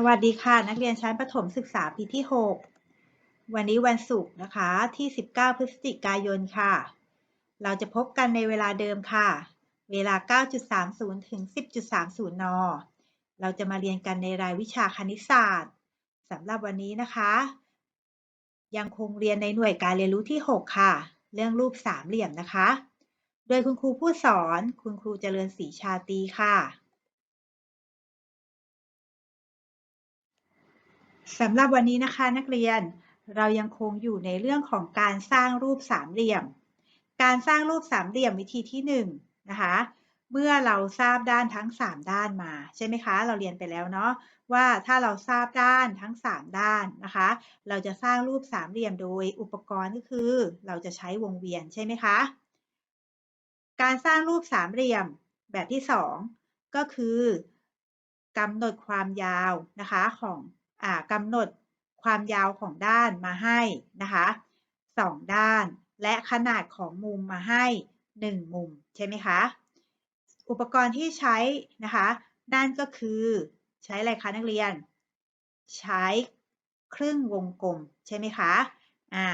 สวัสดีค่ะ นักเรียนชั้นประถมศึกษาปีที่ 6 วันนี้วันศุกร์นะคะที่ 19 พฤศจิกายนค่ะ เราจะพบกันในเวลาเดิมค่ะ เวลา 9.30 ถึง 10.30 น เราจะมาเรียนกันในรายวิชาคณิตศาสตร์สำหรับวันนี้นะคะ ยังคงเรียนในหน่วยการเรียนรู้ที่ 6 ค่ะ เรื่องรูปสามเหลี่ยมนะคะ โดยคุณครูผู้สอนคุณครูเจริญศรีชาตีค่ะ สำหรับวันนี้นะคะนักเรียนเรายังคงอยู่ในเรื่องของการสร้างรูปสามเหลี่ยม การสร้างรูปสามเหลี่ยมวิธีที่1นนะคะเมื่อเราทราบด้านทั้ง 3 ด้านมาใช่ไหมคะ เราเรียนไปแล้วเนาะว่าถ้าเราทราบด้านทั้ง 3 ด้านนะคะ เราจะสร้างรูปสามเหลี่ยมโดยอุปกรณ์ก็คือ เราจะใช้วงเวียนใช่ไหมคะ การสร้างรูปสามเหลี่ยมแบบที่ 2 ก็คือกำหนดความยาวนะคะของ กำหนดความยาวของด้านมาให้นะคะสองด้าน และขนาดของมุมมาให้ 1 มุมใช่ไหมคะ อุปกรณ์ที่ใช้นะคะ นั่นก็คือใช้อะไรคะนักเรียน ใช้ครึ่งวงกลมใช่ไหมคะอ่า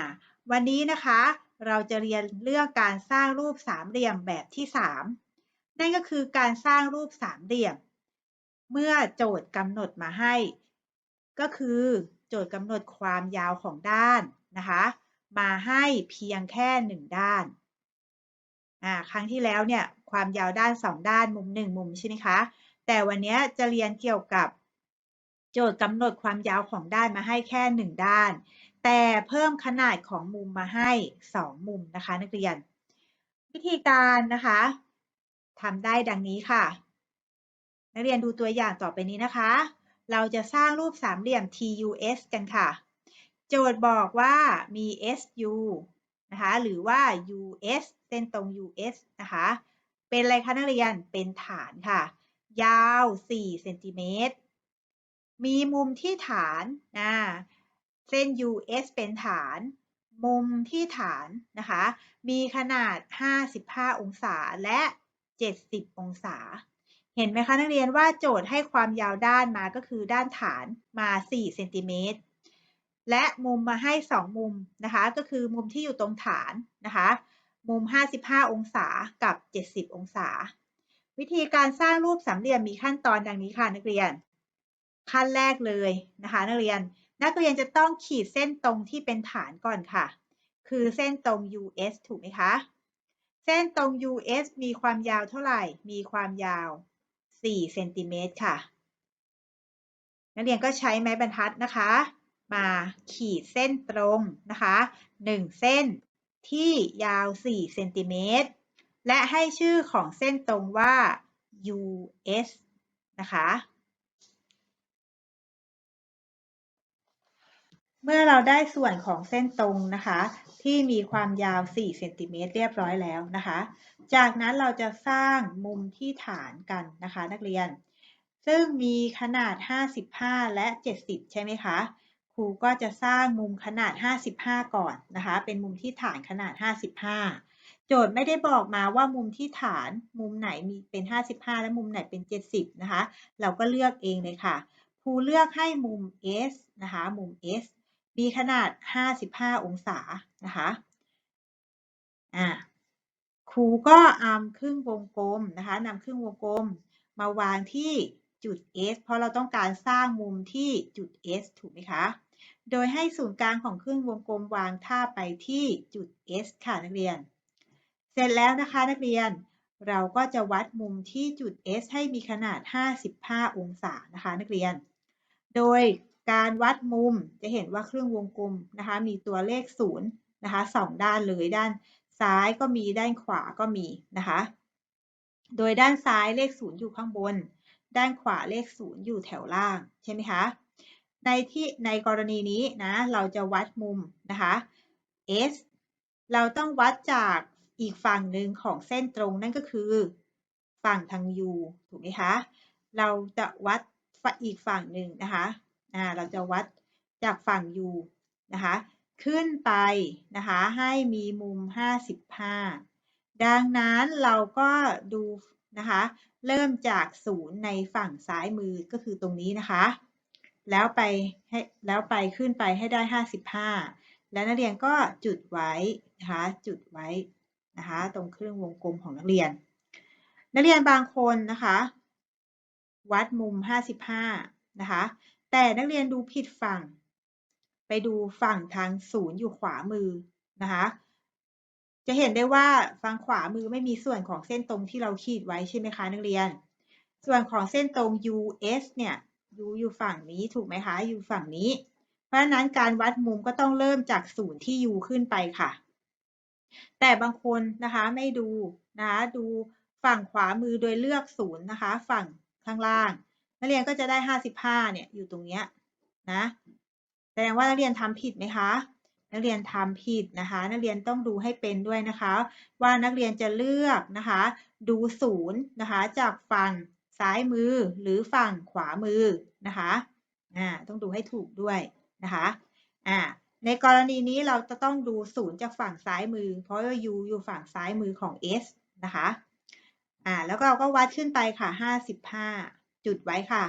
วันนี้นะคะเราจะเรียนเรื่องการสร้างรูปสามเหลี่ยมแบบที่ 3 นั่นก็คือการสร้างรูปสามเหลี่ยม เมื่อโจทย์กำหนดมาให้ ก็คือโจทย์กำหนดความยาวของด้านนะคะ มาให้เพียงแค่หนึ่งด้านอ่าครั้งที่แล้วเนี่ยความยาวด้านสองด้านมุมหนึ่งมุมใช่ไหมคะ แต่วันนี้จะเรียนเกี่ยวกับโจทย์กำหนดความยาวของด้านมาให้แค่หนึ่งด้าน แต่เพิ่มขนาดของมุมมาให้สองมุมนะคะ นักเรียน วิธีการนะคะทำได้ดังนี้ค่ะ นักเรียนดูตัวอย่างต่อไปนี้นะคะ เราจะสร้างรูปสามเหลี่ยม TUS กันค่ะ โจทย์บอกว่ามี SU นะคะ หรือว่า US เส้นตรง US นะคะ เป็นอะไรคะนักเรียน เป็นฐานค่ะ ยาว 4 เซนติเมตร มีมุมที่ฐานนะเส้น US เป็นฐาน มุมที่ฐานนะคะ มีขนาด 55 องศาและ 70 องศา เห็นไหมคะนักเรียนว่าโจทย์ให้ความยาวด้านมาก็คือด้านฐานมา4เซนติเมตรและมุมมาให้ 2 มุมนะคะ ก็คือมุมที่อยู่ตรงฐานนะคะ มุม 55 องศากับ 70 องศา วิธีการสร้างรูปสามเหลี่ยมมีขั้นตอนดังนี้ค่ะนักเรียน ขั้นแรกเลยนะคะ นักเรียนนักเรียนจะต้องขีดเส้นตรงที่เป็นฐานก่อนค่ะ คือเส้นตรง US ถูกไหมคะ เส้นตรง US มีความยาวเท่าไหร่ มีความยาว 4เซนติเมตรค่ะ นักเรียนก็ใช้ไม้บรรทัดนะคะ มาขีดเส้นตรงนะคะ 1 เส้นที่ยาว 4 เซนติเมตร และให้ชื่อของเส้นตรงว่า US นะคะ เมื่อเราได้ส่วนของเส้นตรงนะคะ ที่มีความยาว 4 เซนติเมตรเรียบร้อยแล้วนะคะ จากนั้นเราจะสร้างมุมที่ฐานกันนะคะนักเรียน ซึ่งมีขนาด 55 และ 70 ใช่ไหมคะ ครูก็จะสร้างมุมขนาด 55 ก่อนนะคะ เป็นมุมที่ฐานขนาด 55 โจทย์ไม่ได้บอกมาว่ามุมที่ฐานมุมไหนมีเป็น 55 และมุมไหนเป็น 70 นะคะ เราก็เลือกเองเลยค่ะ ครูเลือกให้มุม S นะคะ มุม S มีขนาด 55 องศานะคะ อ่า ครูก็นำครึ่งวงกลมนะคะนำครึ่งวงกลมมาวางที่จุด S เพราะเราต้องการสร้างมุมที่จุด S ถูกไหมคะ โดยให้ศูนย์กลางของครึ่งวงกลมวางท่าไปที่จุด S ค่ะนักเรียน เสร็จแล้วนะคะนักเรียน เราก็จะวัดมุมที่จุด S ให้มีขนาด 55 องศานะคะนักเรียน โดยการวัดมุมจะเห็นว่าครึ่งวงกลมนะคะมีตัวเลข0นะคะสองด้านเลยด้าน ซ้ายก็มีด้านขวาก็มีนะคะ โดยด้านซ้ายเลขศูนย์อยู่ข้างบน ด้านขวาเลขศูนย์อยู่แถวล่างใช่ไหมคะในที่ในกรณีนี้นะเราจะวัดมุมนะคะ S เราต้องวัดจากอีกฝั่งหนึ่งของเส้นตรงนั่นก็คือฝั่งทาง U ถูกไหมคะ เราจะวัดอีกฝั่งหนึ่งนะคะ อ่า เราจะวัดจากฝั่ง U นะคะ ขึ้นไปนะคะให้มีมุม 55 ดังนั้นเราก็ดูนะคะเริ่มจากศูนย์ในฝั่งซ้ายมือก็คือตรงนี้นะคะ แล้วไปให้แล้วไปขึ้นไปให้ได้ห้าสิบห้าแล้วนักเรียนก็จุดไว้นะคะจุดไว้นะคะตรงเครึ่องวงกลมของนักเรียน นักเรียนบางคนนะคะ วัดมุมห้าสิบห้านะคะแต่นักเรียนดูผิดฝั่ง ไปดูฝั่งทางศูนย์อยู่ขวามือนะคะ จะเห็นได้ว่าฝั่งขวามือไม่มีส่วนของเส้นตรงที่เราขีดไว้ใช่ไหมคะนักเรียน ส่วนของเส้นตรง US เนี่ย U อยู่ฝั่งนี้ถูกไหมคะ อยู่ฝั่งนี้ เพราะฉะนั้นการวัดมุมก็ต้องเริ่มจากศูนย์ที่ U ขึ้นไปค่ะ แต่บางคนนะคะไม่ดูนะคะดูฝั่งขวามือโดยเลือกศูนย์นะคะ ฝั่งข้างล่าง นักเรียนก็จะได้ 55เนี่ยอยู่ตรงเนี้ยนะ แสดงว่านักเรียนทำผิดไหมคะ นักเรียนทำผิดนะคะ นักเรียนต้องดูให้เป็นด้วยนะคะ ว่านักเรียนจะเลือกนะคะ ดูศูนย์นะคะจากฝั่งซ้ายมือหรือฝั่งขวามือนะคะอ่าต้องดูให้ถูกด้วยนะคะอ่าในกรณีนี้เราจะต้องดูศูนย์จากฝั่งซ้ายมือ เพราะว่า u อยู่ฝั่งซ้ายมือของ s นะคะอ่าแล้วก็เราก็วัดขึ้นไปค่ะ 55 จุดไว้ค่ะ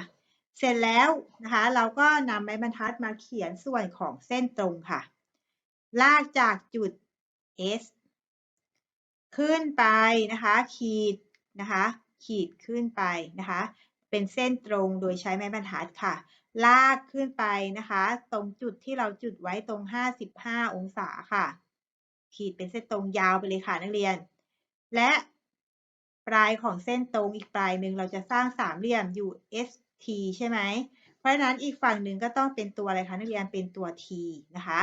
เสร็จแล้วนะคะ เราก็นำไม้บรรทัดมาเขียนส่วนของเส้นตรงค่ะ ลากจากจุด S ขึ้นไปนะคะ ขีดนะคะ ขีดขึ้นไปนะคะ เป็นเส้นตรงโดยใช้ไม้บรรทัดค่ะ ลากขึ้นไปนะคะ ตรงจุดที่เราจุดไว้ตรง 55 องศาค่ะ ขีดเป็นเส้นตรงยาวไปเลยค่ะนักเรียน และปลายของเส้นตรงอีกปลายหนึ่งเราจะสร้างสามเหลี่ยมอ t ใช่ไหม เพราะฉะนั้นอีกฝั่งหนึ่งก็ต้องเป็นตัวอะไรคะนักเรียนเป็นตัว T นะคะ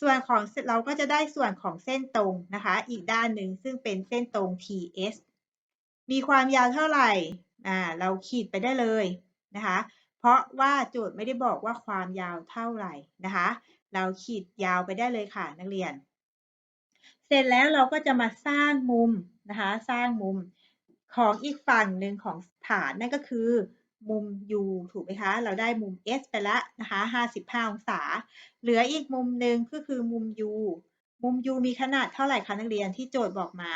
ส่วนของเราก็จะได้ส่วนของเส้นตรงนะคะ อีกด้านหนึ่งซึ่งเป็นเส้นตรง TS มีความยาวเท่าไหร่ อ่า เราขีดไปได้เลยนะคะ เพราะว่าโจทย์ไม่ได้บอกว่าความยาวเท่าไหร่นะคะ เราขีดยาวไปได้เลยค่ะนักเรียน เสร็จแล้วเราก็จะมาสร้างมุมนะคะ สร้างมุมของอีกฝั่งหนึ่งของฐานนั่นก็คือ มุม U ถูกไหมคะ เราได้มุม S ไปแล้วนะคะ55 องศา เหลืออีกมุมหนึ่งก็คือมุม U มุม U มีขนาดเท่าไหร่คะนักเรียนที่โจทย์บอกมา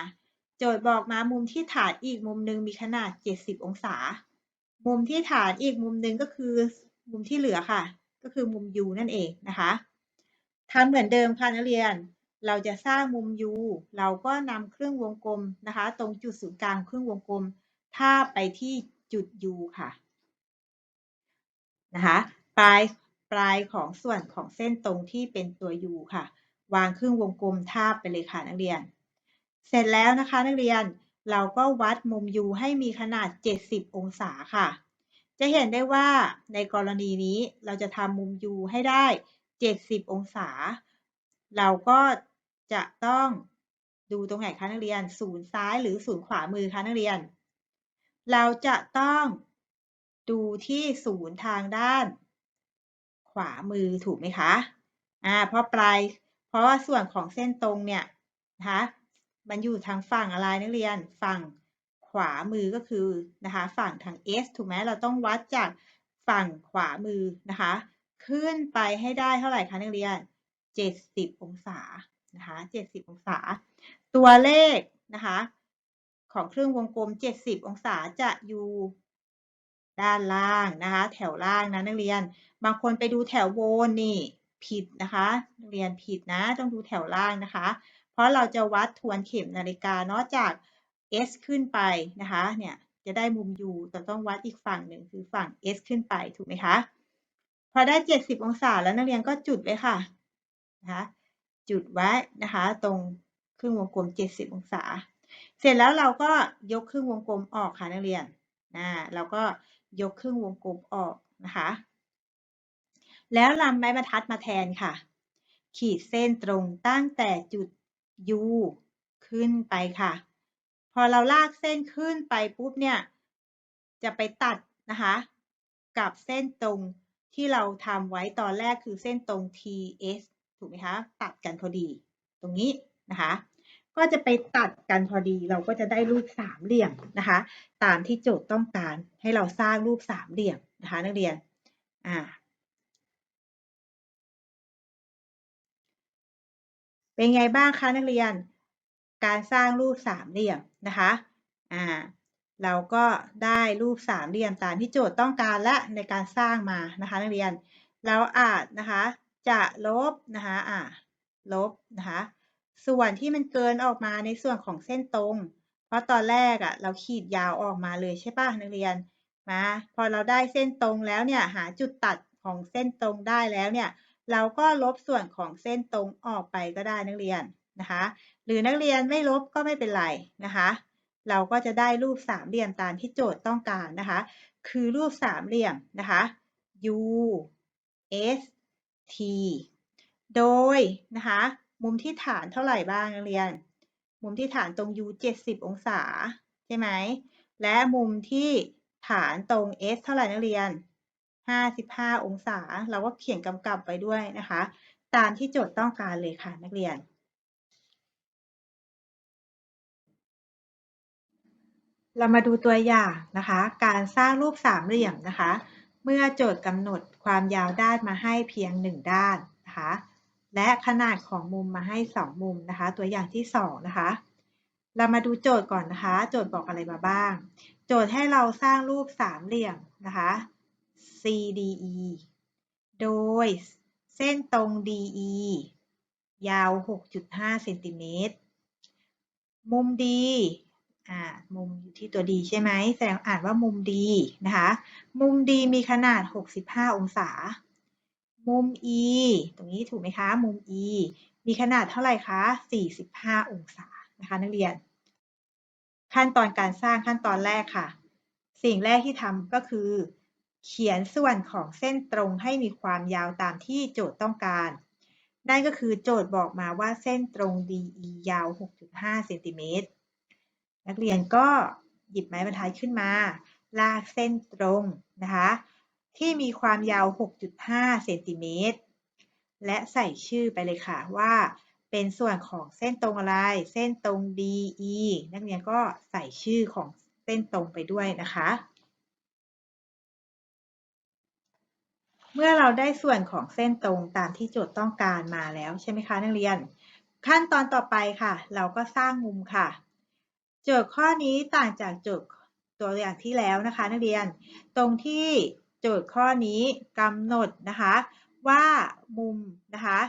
โจทย์บอกมามุมที่ฐานอีกมุมหนึ่งมีขนาด 70 องศา มุมที่ฐานอีกมุมหนึ่งก็คือมุมที่เหลือค่ะ ก็คือมุม U นั่นเองนะคะทำเหมือนเดิมค่ะนักเรียน เราจะสร้างมุม U เราก็นำเครื่องวงกลมนะคะ ตรงจุดศูนย์กลางเครื่องวงกลมทาบไปที่จุด U ค่ะ นะคะปลายปลายของส่วนของเส้นตรงที่เป็นตัว U ค่ะ วางครึ่งวงกลมทาบไปเลยค่ะนักเรียน เสร็จแล้วนะคะนักเรียนเราก็วัดมุม U ให้มีขนาด 70 องศาค่ะ จะเห็นได้ว่าในกรณีนี้เราจะทำมุม U ให้ได้ 70 องศา เราก็จะต้องดูตรงไหนคะนักเรียน ศูนย์ซ้ายหรือศูนย์ขวามือคะนักเรียน เราจะต้อง ดูที่ศูนย์ทางด้าน ขวามือถูกไหมคะอ่าเพราะปลายเพราะว่าส่วนของเส้นตรงเนี่ยนะคะมันอยู่ทางฝั่งอะไรนักเรียนฝั่งขวามือก็คือนะคะฝั่งทาง S ถูกไหมเราต้องวัดจากฝั่งขวามือนะคะขึ้นไปให้ได้เท่าไหร่คะนักเรียน 70 องศานะคะ70 องศา ตัวเลขนะคะของเครื่องวงกลม 70 องศาจะอยู่ ด้านล่างนะคะ แถวล่างนะนักเรียน บางคนไปดูแถวบนนี่ผิดนะคะนักเรียนผิดนะต้องดูแถวล่างนะคะ เพราะเราจะวัดทวนเข็มนาฬิกาเนอกจาก S ขึ้นไปนะคะเนี่ยจะได้มุม U แต่ต้องวัดอีกฝั่งหนึ่งคือฝั่ง S ขึ้นไปถูกไหมคะพอได้ 70 องศาแล้วนักเรียนก็จุดไว้ค่ะนะคะจุดไว้นะคะ ตรงครึ่งวงกลม 70 องศา เสร็จแล้วเราก็ยกครึ่งวงกลมออกค่ะนักเรียนนะเราก็ ยกครึ่งวงกลมออกนะคะ แล้วนำไม้บรรทัดมาแทนค่ะ ขีดเส้นตรงตั้งแต่จุด U ขึ้นไปค่ะ พอเราลากเส้นขึ้นไปปุ๊บเนี่ย จะไปตัดนะคะ กับเส้นตรงที่เราทำไว้ตอนแรกคือเส้นตรง TS ถูกไหมคะ ตัดกันพอดี ตรงนี้นะคะ ก็จะไปตัดกันพอดี เราก็จะได้รูปสามเหลี่ยมนะคะ ตามที่โจทย์ต้องการให้เราสร้างรูปสามเหลี่ยมนะคะนักเรียนอ่าเป็นไงบ้างคะนักเรียน การสร้างรูปสามเหลี่ยมนะคะอ่าเราก็ได้รูปสามเหลี่ยมตามที่โจทย์ต้องการและในการสร้างมานะคะนักเรียน เราอาจนะคะจะลบนะคะอ่าลบนะคะ ส่วนที่มันเกินออกมาในส่วนของเส้นตรง เพราะตอนแรกอะ่ะ เราขีดยาวออกมาเลยใช่ป่ะนักเรียนมาพอเราได้เส้นตรงแล้วเนี่ยหาจุดตัดของเส้นตรงได้แล้วเนี่ย เราก็ลบส่วนของเส้นตรงออกไปก็ได้นักเรียนนะคะ หรือนักเรียนไม่ลบก็ไม่เป็นไรนะคะ เราก็จะได้รูปสามเหลี่ยมตามที่โจทย์ต้องการนะคะ คือรูปสามเหลี่ยมนะคะ U S T โดยนะคะ มุมที่ฐานเท่าไหร่บ้างนักเรียน มุมที่ฐานตรง U 70 องศา ใช่ไหม และมุมที่ฐานตรง S เท่าไหร่นักเรียน 55 องศา เราก็เขียนกำกับไปด้วยนะคะ ตามที่โจทย์ต้องการเลยค่ะนักเรียนเรามาดูตัวอย่างนะคะ การสร้างรูปสามเหลี่ยมนะคะ เมื่อโจทย์กำหนดความยาวด้านมาให้เพียง1ด้านนะคะ และขนาดของมุมมาให้ 2 มุมนะคะ ตัวอย่างที่ 2 นะคะ เรามาดูโจทย์ก่อนนะคะ โจทย์บอกอะไรมาบ้าง โจทย์ให้เราสร้างรูปสามเหลี่ยมนะคะ CDE โดยเส้นตรง DE ยาว 6.5เซนติเมตร มุม D อ่า มุมอยู่ที่ตัว D ใช่ไหมแสดงอ่านว่ามุม D นะคะ มุม D มีขนาด 65 องศา มุม E ตรงนี้ถูกไหมคะ มุม E มีขนาดเท่าไหร่คะ 45 องศานะคะนักเรียน ขั้นตอนการสร้างขั้นตอนแรกค่ะ สิ่งแรกที่ทำก็คือ เขียนส่วนของเส้นตรงให้มีความยาวตามที่โจทย์ต้องการ นั่นก็คือโจทย์บอกมาว่าเส้นตรง DE ยาว 6.5 เซนติเมตร นักเรียนก็หยิบไม้บรรทัดขึ้นมา ลากเส้นตรงนะคะ ที่มีความยาว 6.5 เซนติเมตร และใส่ชื่อไปเลยค่ะว่าเป็นส่วนของเส้นตรงอะไร เส้นตรง DE นักเรียนก็ใส่ชื่อของเส้นตรงไปด้วยนะคะ เมื่อเราได้ส่วนของเส้นตรงตามที่โจทย์ต้องการมาแล้วใช่ไหมคะนักเรียน ขั้นตอนต่อไปค่ะ เราก็สร้างมุมค่ะ โจทย์ข้อนี้ต่างจากโจทย์ตัวอย่างที่แล้วนะคะ นักเรียน ตรงที่ โจทย์ข้อนี้กำหนดนะคะว่ามุมนะคะ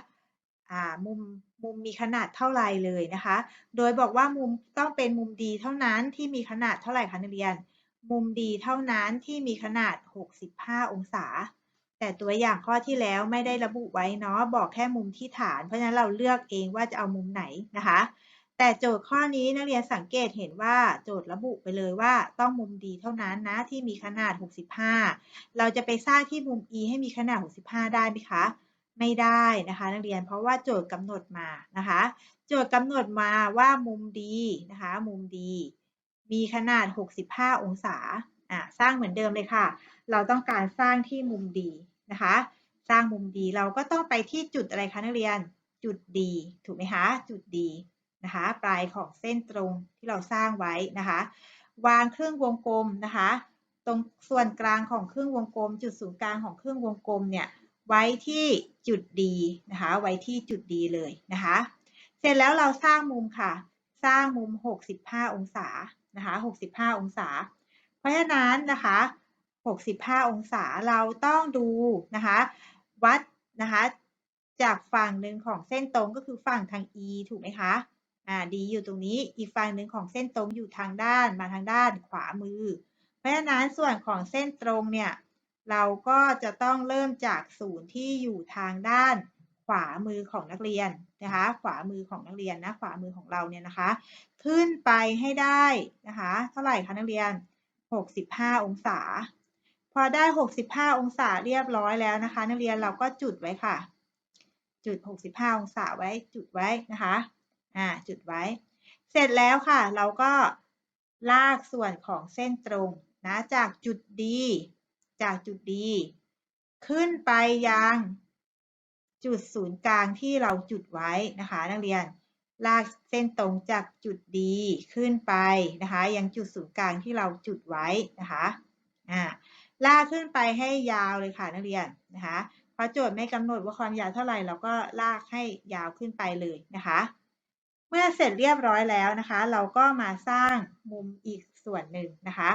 มุมมุมมีขนาดเท่าไรเลยนะคะ โดยบอกว่ามุมต้องเป็นมุมดีเท่านั้นที่มีขนาดเท่าไหร่คะนักเรียน มุมดีเท่านั้นที่มีขนาด 65 องศา แต่ตัวอย่างข้อที่แล้วไม่ได้ระบุไว้เนาะบอกแค่มุมที่ฐาน เพราะฉะนั้นเราเลือกเองว่าจะเอามุมไหนนะคะ แต่โจทย์ข้อนี้นักเรียนสังเกตเห็นว่าโจทย์ระบุไปเลยว่าต้องมุมดีเท่านั้นนะที่มีขนาด 65 เราจะไปสร้างที่มุม e ให้มีขนาด 65 ได้ไหมคะ ไม่ได้นะคะนักเรียนเพราะว่าโจทย์กำหนดมานะคะ โจทย์กำหนดมาว่ามุมดีนะคะมุมดีมีขนาด 65 องศาอะสร้างเหมือนเดิมเลยค่ะ เราต้องการสร้างที่มุมดีนะคะ สร้างมุมดีเราก็ต้องไปที่จุดอะไรคะนักเรียนจุดดีถูกไหมคะจุดดี นะคะ ปลายของเส้นตรงที่เราสร้างไว้นะคะ วางเครื่องวงกลมนะคะ ตรงส่วนกลางของเครื่องวงกลม จุดศูนย์กลางของเครื่องวงกลมเนี่ยไว้ที่จุดดีนะคะ ไว้ที่จุดดีเลยนะคะ เสร็จแล้วเราสร้างมุมค่ะ สร้างมุม 65 องศานะคะ 65 องศา เพราะฉะนั้นนะคะ 65 องศาเราต้องดูนะคะ วัดนะคะ จากฝั่งหนึ่งของเส้นตรงก็คือฝั่งทาง e ถูกไหมคะ อ่า d อยู่ตรงนี้อีกฝั่งหนึ่งของเส้นตรงอยู่ทางด้านมาทางด้านขวามือ เพราะฉะนั้นส่วนของเส้นตรงเนี่ยเราก็จะต้องเริ่มจากศูนย์ที่อยู่ทางด้านขวามือของนักเรียนนะคะ ขวามือของนักเรียนนะขวามือของเราเนี่ยนะคะ ขึ้นไปให้ได้นะคะเท่าไหร่คะนักเรียน 65 องศา พอได้ 65 องศาเรียบร้อยแล้วนะคะ นักเรียนเราก็จุดไว้ค่ะ จุด 65 องศาไว้จุดไว้นะคะ อ่าจุดไว้ เสร็จแล้วค่ะ เราก็ลากส่วนของเส้นตรงนะจากจุดดีจากจุดดีขึ้นไปยังจุดศูนย์กลางที่เราจุดไว้นะคะนักเรียนลากเส้นตรงจากจุดดีขึ้นไปนะคะยังจุดศูนย์กลางที่เราจุดไว้นะคะอ่าลากขึ้นไปให้ยาวเลยค่ะนักเรียนนะคะเพราะโจทย์ไม่กำหนดว่าความยาวเท่าไหร่เราก็ลากให้ยาวขึ้นไปเลยนะคะ มื่มื่อเสร็จเรียบร้อยแล้วนะคะ เราก็มาสร้างมุมอีกส่วนหนึ่งนะคะ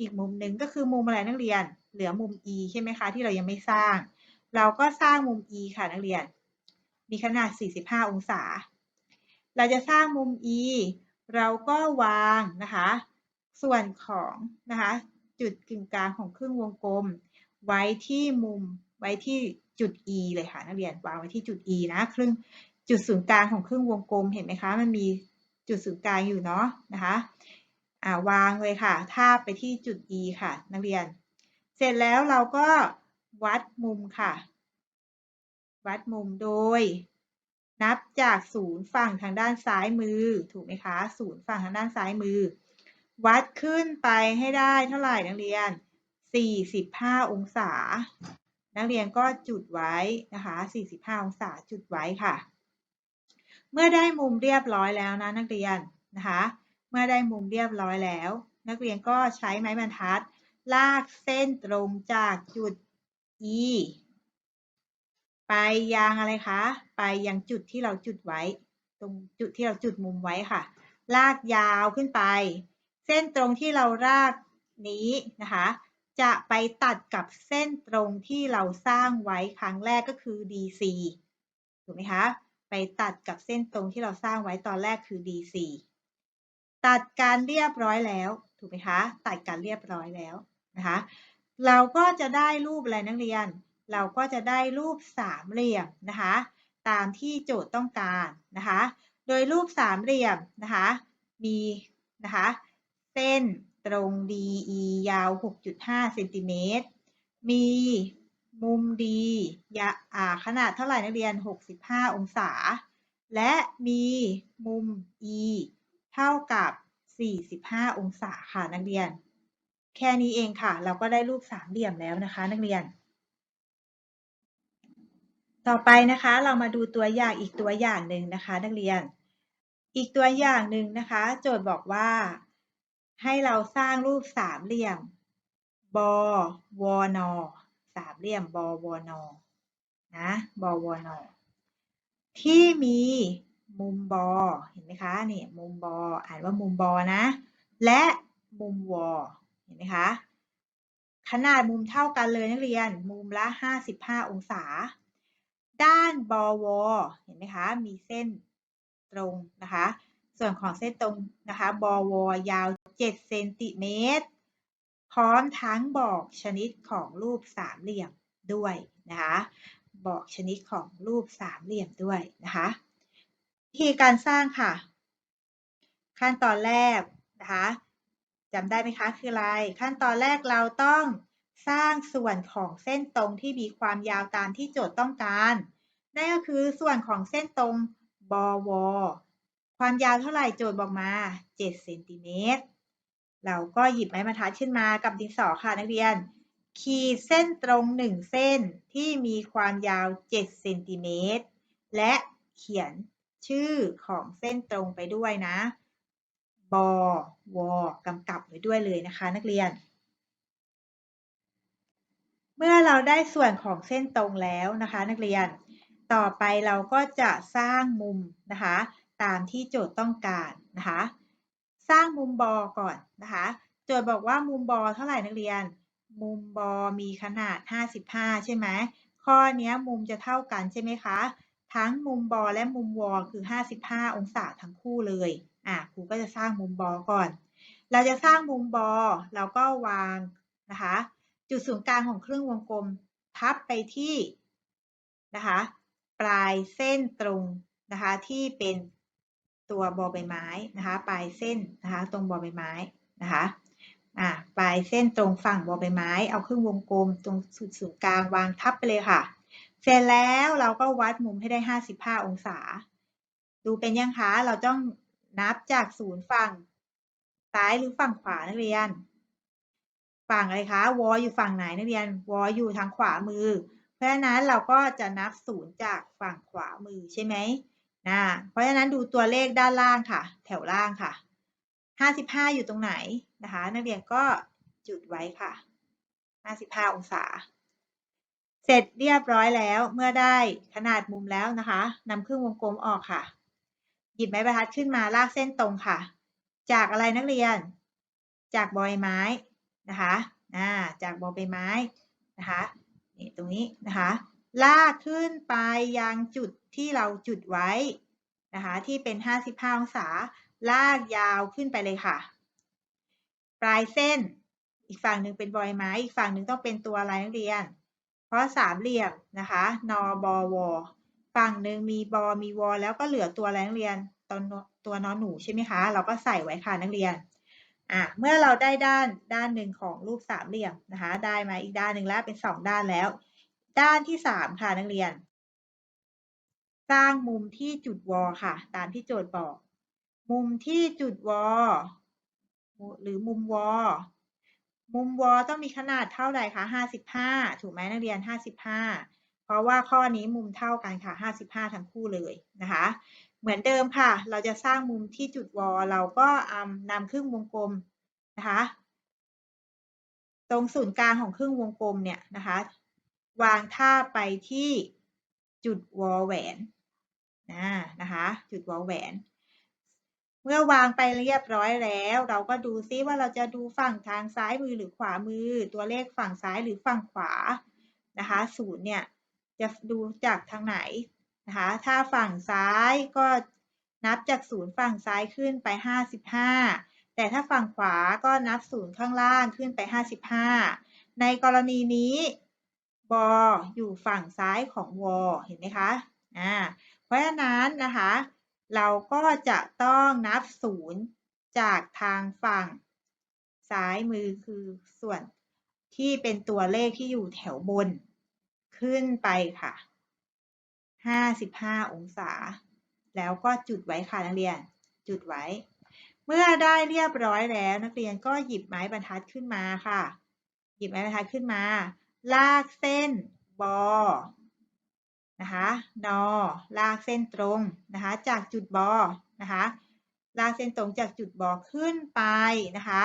อีกมุมหนึ่งก็คือมุมอะไรนักเรียน เหลือมุม e ใช่ไหมคะที่เรายังไม่สร้าง เราก็สร้างมุม e ค่ะนักเรียน มีขนาด 45 องศา เราจะสร้างมุม e เราก็วางนะคะ ส่วนของนะคะจุดกึ่งกลางของครึ่งวงกลม ไว้ที่มุมไว้ที่จุด e เลยค่ะนักเรียนวางไว้ที่จุด e นะครึ่ง จุดศูนย์กลางของครึ่งวงกลมเห็นไหมคะ มันมีจุดศูนย์กลางอยู่เนาะนะคะาวางเลยค่ะ ทาบไปที่จุด e ค่ะ นักเรียน เสร็จแล้วเราก็วัดมุมค่ะ วัดมุมโดย นับจากศูนย์ฝั่งทางด้านซ้ายมือ ถูกไหมคะ ศูนย์ฝั่งทางด้านซ้ายมือ วัดขึ้นไปให้ได้เท่าไหร่นักเรียน 45 องศา นักเรียนก็จุดไว้นะคะ 45 องศาจุดไว้ค่ะ เมื่อได้มุมเรียบร้อยแล้วนะนักเรียนนะคะ เมื่อได้มุมเรียบร้อยแล้ว นักเรียนก็ใช้ไม้บรรทัด ลากเส้นตรงจากจุด E ไปยังอะไรคะ ไปยังจุดที่เราจุดไว้ ตรงจุดที่เราจุดมุมไว้ค่ะ ลากยาวขึ้นไป เส้นตรงที่เราลากนี้นะคะ จะไปตัดกับเส้นตรงที่เราสร้างไว้ครั้งแรกก็คือ DC ถูกไหมคะ ไปตัดกับเส้นตรงที่เราสร้างไว้ตอนแรกคือ DC ตัดการเรียบร้อยแล้วถูกไหมคะ ตัดการเรียบร้อยแล้วนะคะ เราก็จะได้รูปอะไรนักเรียน เราก็จะได้รูปสามเหลี่ยมนะคะ ตามที่โจทย์ต้องการนะคะ โดยรูปสามเหลี่ยมนะคะ มีนะคะ เส้นตรง DE ยาว 6.5เซนติเมตร มี มุม D ยาอ่าขนาดเท่าไหร่นักเรียน 65 องศา และมีมุม E เท่ากับ 45 องศาค่ะนักเรียน แค่นี้เองค่ะ เราก็ได้รูปสามเหลี่ยมแล้วนะคะ นักเรียน ต่อไปนะคะเรามาดูตัวอย่างอีกตัวอย่างหนึ่งนะคะ นักเรียน อีกตัวอย่างหนึ่งนะคะ โจทย์บอกว่า ให้เราสร้างรูปสามเหลี่ยมบวอนอ สามเหลี่ยมบวอนอนะบวอนอที่มีมุมบอเห็นไหมคะนี่มุมบออ่านว่ามุมบอนะ และมุมวอเห็นไหมคะ ขนาดมุมเท่ากันเลยนักเรียนมุมละ 55 องศา ด้านบอวอเห็นไหมคะ มีเส้นตรงนะคะ ส่วนของเส้นตรงนะคะบอวอยาว 7 เซนติเมตร พร้อมทั้งบอกชนิดของรูปสามเหลี่ยมด้วยนะคะบอกชนิดของรูปสามเหลี่ยมด้วยนะคะวิธีการสร้างค่ะ ขั้นตอนแรกนะคะจำได้ไหมคะคืออะไร ขั้นตอนแรกเราต้องสร้างส่วนของเส้นตรงที่มีความยาวตามที่โจทย์ต้องการนั่นก็คือส่วนของเส้นตรงบวความยาวเท่าไหร่โจทย์บอกมา 7 เซนติเมตร เราก็หยิบไม้บรรทัดขึ้นมากับดินสอค่ะนักเรียน ขีดเส้นตรง1เส้นที่มีความยาว 7 เซนติเมตร และเขียนชื่อของเส้นตรงไปด้วยนะ บอวอกำกับไว้ด้วยเลยนะคะ นักเรียน เมื่อเราได้ส่วนของเส้นตรงแล้วนะคะ นักเรียน ต่อไปเราก็จะสร้างมุมนะคะ ตามที่โจทย์ต้องการนะคะ สร้างมุมบอก่อนนะคะโจทย์บอกว่ามุมบอเท่าไหร่นักเรียน มุมบอมีขนาด 55 ใช่ไหมข้อนี้มุมจะเท่ากันใช่ไหมคะ ทั้งมุมบอและมุมวอคือ 55 องศาทั้งคู่เลยอะครูก็จะสร้างมุมบอก่อน เราจะสร้างมุมบอเราก็วางนะคะจุดศูนย์กลางของครึ่งวงกลมพับไปที่นะคะปลายเส้นตรงนะคะที่เป็น ตัวบอใบไม้นะคะปลายเส้นนะคะตรงบอใบไม้นะคะอ่าปลายเส้นตรงฝั่งบอใบไม้ เอาครึ่งวงกลมตรงสุดศูนย์กลางวางทับไปเลยค่ะ เสร็จแล้วเราก็วัดมุมให้ได้ 55 องศา ดูเป็นยังคะเราต้องนับจากศูนย์ฝั่งซ้ายหรือฝั่งขวานักเรียน ฝั่งอะไรคะวออยู่ฝั่งไหนนักเรียนวออยู่ทางขวามือ เพราะฉะนั้นเราก็จะนับศูนย์จากฝั่งขวามือใช่ไหม นะเพราะฉะนั้นดูตัวเลขด้านล่างค่ะ แถวล่างค่ะ 55 อยู่ตรงไหนนะคะ นักเรียนก็จุดไว้ค่ะ 55 องศา เสร็จเรียบร้อยแล้วเมื่อได้ขนาดมุมแล้วนะคะนำครึ่งวงกลมออกค่ะ หยิบไม้บรรทัดขึ้นมาลากเส้นตรงค่ะ จากอะไรนักเรียน จากบอยไม้นะคะอ่าจากบอใบไม้นะคะนี่ตรงนี้นะคะ ลากขึ้นไปยังจุด ที่เราจุดไว้นะคะที่เป็น 55 องศา ลากยาวขึ้นไปเลยค่ะ ปลายเส้นอีกฝั่งหนึ่งเป็นบอยไม้ อีกฝั่งหนึ่งต้องเป็นตัวอะไรนักเรียน เพราะสามเหลี่ยมนะคะ นอบอวอฝั่งหนึ่งมีบอมีวอแล้วก็เหลือตัวอะไรนักเรียนตอนตัวนอนหนูใช่ไหมคะ เราก็ใส่ไว้ค่ะนักเรียนอะเมื่อเราได้ด้านด้านหนึ่งของรูปสามเหลี่ยมนะคะ ได้มาอีกด้านหนึ่งแล้วเป็นสองด้านแล้ว ด้านที่สามค่ะนักเรียน สร้างมุมที่จุดวอค่ะ ตามที่โจทย์บอก มุมที่จุดวอหรือมุมวอมุมวอต้องมีขนาดเท่าไหร่คะห้าสิบห้าถูกไหมนักเรียนห้าสิบห้าเพราะว่าข้อนี้มุมเท่ากันค่ะห้าสิบห้าทั้งคู่เลยนะคะ เหมือนเดิมค่ะ เราจะสร้างมุมที่จุดวอเราก็นำครึ่งวงกลมนะคะ ตรงศูนย์กลางของครึ่งวงกลมเนี่ยนะคะ วางท่าไปที่จุดวอแหวน นะนะคะจุดวอแหวน เมื่อวางไปเรียบร้อยแล้ว เราก็ดูซิว่าเราจะดูฝั่งทางซ้ายมือหรือขวามือ ตัวเลขฝั่งซ้ายหรือฝั่งขวานะคะศูนย์เนี่ยจะดูจากทางไหนนะคะถ้าฝั่งซ้ายก็นับจากศูนย์ฝั่งซ้ายขึ้นไป 55 แต่ถ้าฝั่งขวาก็นับศูนย์ข้างล่างขึ้นไป 55 ในกรณีนี้บออยู่ฝั่งซ้ายของวอเห็นไหมคะอ่า เพราะฉะนั้นนะคะ เราก็จะต้องนับศูนย์จากทางฝั่งซ้ายมือคือส่วนที่เป็นตัวเลขที่อยู่แถวบน ขึ้นไปค่ะ 55 องศา แล้วก็จุดไว้ค่ะนักเรียน จุดไว้ เมื่อได้เรียบร้อยแล้วนักเรียนก็หยิบไม้บรรทัดขึ้นมาค่ะ หยิบไม้บรรทัดขึ้นมา ลากเส้นบอ นะคะนอลากเส้นตรงนะคะ จากจุดบอนะคะลากเส้นตรงจากจุดบอขึ้นไปนะคะ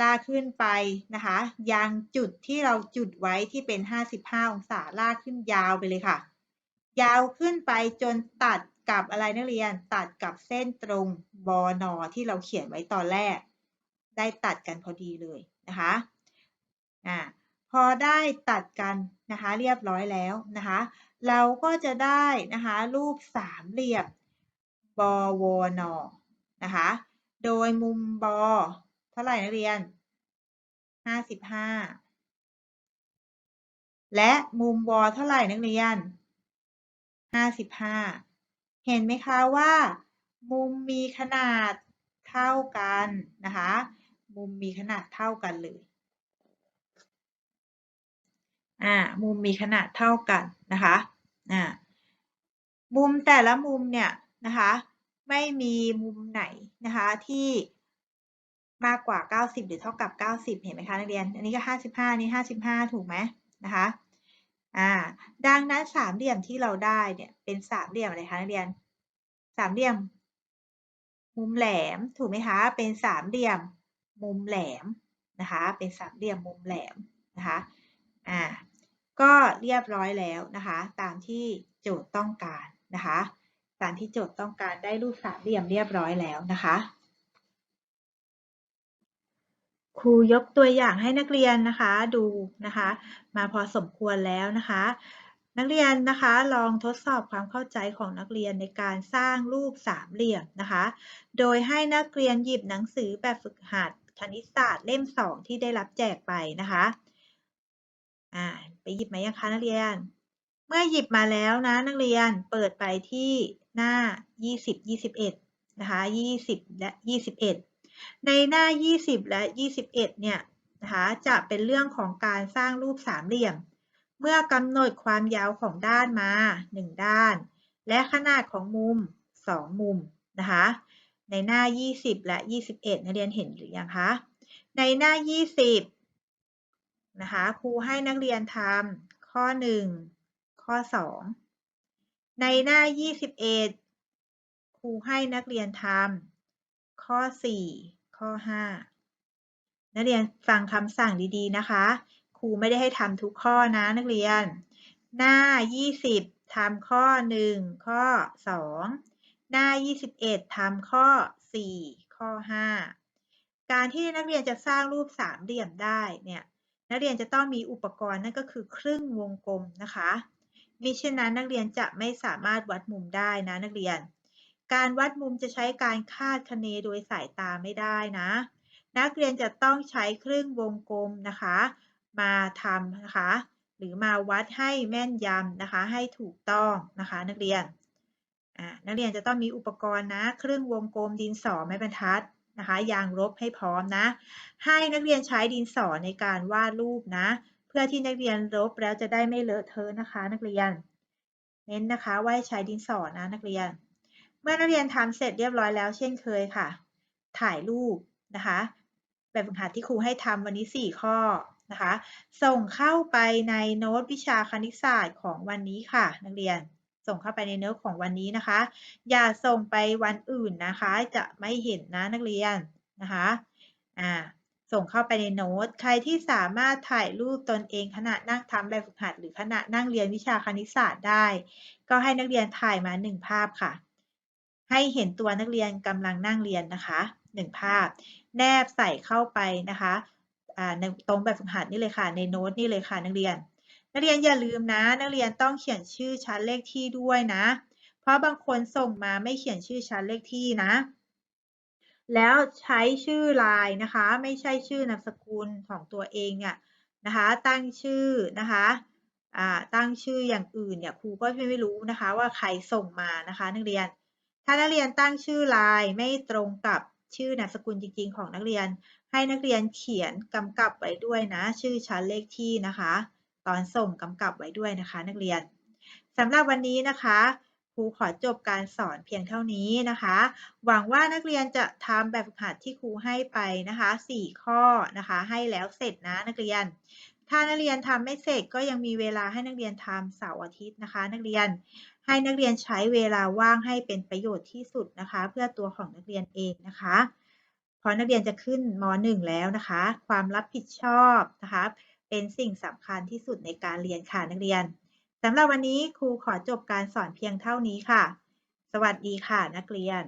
ลากขึ้นไปนะคะยังจุดที่เราจุดไว้ที่เป็น 55 องศาลากขึ้นยาวไปเลยค่ะ ยาวขึ้นไปจนตัดกับอะไรนักเรียนตัดกับเส้นตรงบอนอที่เราเขียนไว้ตอนแรก ได้ตัดกันพอดีเลยนะคะอ่าพอได้ตัดกันนะคะ เรียบร้อยแล้วนะคะ เราก็จะได้นะคะรูปสามเหลี่ยมบอวนอนะคะโดยมุมบอเท่าไหร่นักเรียน 55 และมุมวอเท่าไหร่นักเรียน 55 เห็นไหมคะว่า มุมมีขนาดเท่ากันนะคะมุมมีขนาดเท่ากันเลยอ่ามุมมีขนาดเท่ากันนะคะ อ่ามุมแต่ละมุมเนี่ยนะคะไม่มีมุมไหนนะคะที่มากกว่า 90 หรือเท่ากับ 90 เห็นไหมคะนักเรียน อันนี้ก็ 55 นี่ 55 ถูกไหมนะคะ อ่า ดังนั้นสามเหลี่ยมที่เราได้เนี่ยเป็นสามเหลี่ยมอะไรคะนักเรียน สามเหลี่ยม มุมแหลมถูกไหมคะ เป็นสามเหลี่ยมมุมแหลมนะคะ เป็นสามเหลี่ยมมุมแหลมนะคะ อ่า ก็เรียบร้อยแล้วนะคะ ตามที่โจทย์ต้องการนะคะ ตามที่โจทย์ต้องการได้รูปสามเหลี่ยมเรียบร้อยแล้วนะคะครูยกตัวอย่างให้นักเรียนนะคะดูนะคะ มาพอสมควรแล้วนะคะ นักเรียนนะคะลองทดสอบความเข้าใจของนักเรียนในการสร้างรูปสามเหลี่ยมนะคะ โดยให้นักเรียนหยิบหนังสือแบบฝึกหัดคณิตศาสตร์เล่มสองที่ได้รับแจกไปนะคะ อ่าไปหยิบมายังคะนักเรียน เมื่อหยิบมาแล้วนะนักเรียนเปิดไปที่หน้า 20 21 นะคะ 20 และ 21 ในหน้า 20 และ 21 เนี่ยนะคะจะเป็นเรื่องของการสร้างรูปสามเหลี่ยม เมื่อกำหนดความยาวของด้านมา 1 ด้าน และขนาดของมุม 2 มุมนะคะในหน้า 20 และ 21 นักเรียนเห็นหรือยังคะ ในหน้า 20 นะคะครูให้นักเรียนทำข้อ 1 ข้อ 2 ในหน้า 21 ครูให้นักเรียนทำข้อ 4 ข้อ 5 นักเรียนฟังคำสั่งดีๆนะคะ ครูไม่ได้ให้ทำทุกข้อนะนักเรียน หน้า 20ทำข้อ 1 ข้อ 2 หน้า 21ทำข้อ 4 ข้อ 5 การที่นักเรียนจะสร้างรูปสามเหลี่ยมได้เนี่ย นักเรียนจะต้องมีอุปกรณ์นั่นก็คือครึ่งวงกลมนะคะมิฉะนั้นนักเรียนจะไม่สามารถวัดมุมได้นะนักเรียน การวัดมุมจะใช้การคาดคะเนโดยสายตาไม่ได้นะ นักเรียนจะต้องใช้ครึ่งวงกลมนะคะ มาทำนะคะ หรือมาวัดให้แม่นยำนะคะ ให้ถูกต้องนะคะ นักเรียนนักเรียนจะต้องมีอุปกรณ์นะครึ่งวงกลมดินสอไม้บรรทัด นะคะยางลบให้พร้อมนะ ให้นักเรียนใช้ดินสอในการวาดรูปนะ เพื่อที่นักเรียนลบแล้วจะได้ไม่เลอะเทอะนะคะ นักเรียน เน้นนะคะว่าใช้ดินสอนะนักเรียน เมื่อนักเรียนทำเสร็จเรียบร้อยแล้วเช่นเคยค่ะ ถ่ายรูปนะคะ แบบฝึกหัดที่ครูให้ทำวันนี้ 4 ข้อนะคะ ส่งเข้าไปในโน้ตวิชาคณิตศาสตร์ของวันนี้ค่ะ นักเรียน ส่งเข้าไปในเนื้อของวันนี้นะคะ อย่าส่งไปวันอื่นนะคะ จะไม่เห็นนะนักเรียนนะคะอ่าส่งเข้าไปในโน้ต ใครที่สามารถถ่ายรูปตนเองขณะนั่งทำแบบฝึกหัด หรือขณะนั่งเรียนวิชาคณิตศาสตร์ได้ ก็ให้นักเรียนถ่ายมาหนึ่งภาพค่ะ ให้เห็นตัวนักเรียนกำลังนั่งเรียนนะคะหนึ่งภาพ แนบใส่เข้าไปนะคะในตรงแบบฝึกหัดนี่เลยค่ะ ในโน้ตนี่เลยค่ะนักเรียน นักเรียนอย่าลืมนะ นักเรียนต้องเขียนชื่อชั้นเลขที่ด้วยนะ เพราะบางคนส่งมาไม่เขียนชื่อชั้นเลขที่นะ แล้วใช้ชื่อลายนะคะ ไม่ใช่ชื่อนามสกุลของตัวเองเนี่ยนะคะ ตั้งชื่อนะคะตั้งชื่ออย่างอื่นเนี่ยครูก็ไม่รู้นะคะว่าใครส่งมานะคะนักเรียน ถ้านักเรียนตั้งชื่อลายไม่ตรงกับชื่อนามสกุลจริง ๆ ของนักเรียน ให้นักเรียนเขียนกำกับไว้ด้วยนะ ชื่อชั้นเลขที่นะคะ ตอนส่งกำกับไว้ด้วยนะคะ นักเรียนสำหรับวันนี้นะคะครูขอจบการสอนเพียงเท่านี้นะคะ หวังว่านักเรียนจะทำแบบฝึกหัดที่ครูให้ไปนะคะ 4 ข้อนะคะ ให้แล้วเสร็จนะนักเรียน ถ้านักเรียนทำไม่เสร็จก็ยังมีเวลาให้นักเรียนทำเสาร์อาทิตย์นะคะ นักเรียนให้นักเรียนใช้เวลาว่างให้เป็นประโยชน์ที่สุดนะคะ เพื่อตัวของนักเรียนเองนะคะพอนักเรียนจะขึ้นม .1 แล้วนะคะ ความรับผิดชอบนะคะ เป็นสิ่งสำคัญที่สุดในการเรียนค่ะนักเรียนสำหรับวันนี้ครูขอจบการสอนเพียงเท่านี้ค่ะ สวัสดีค่ะนักเรียน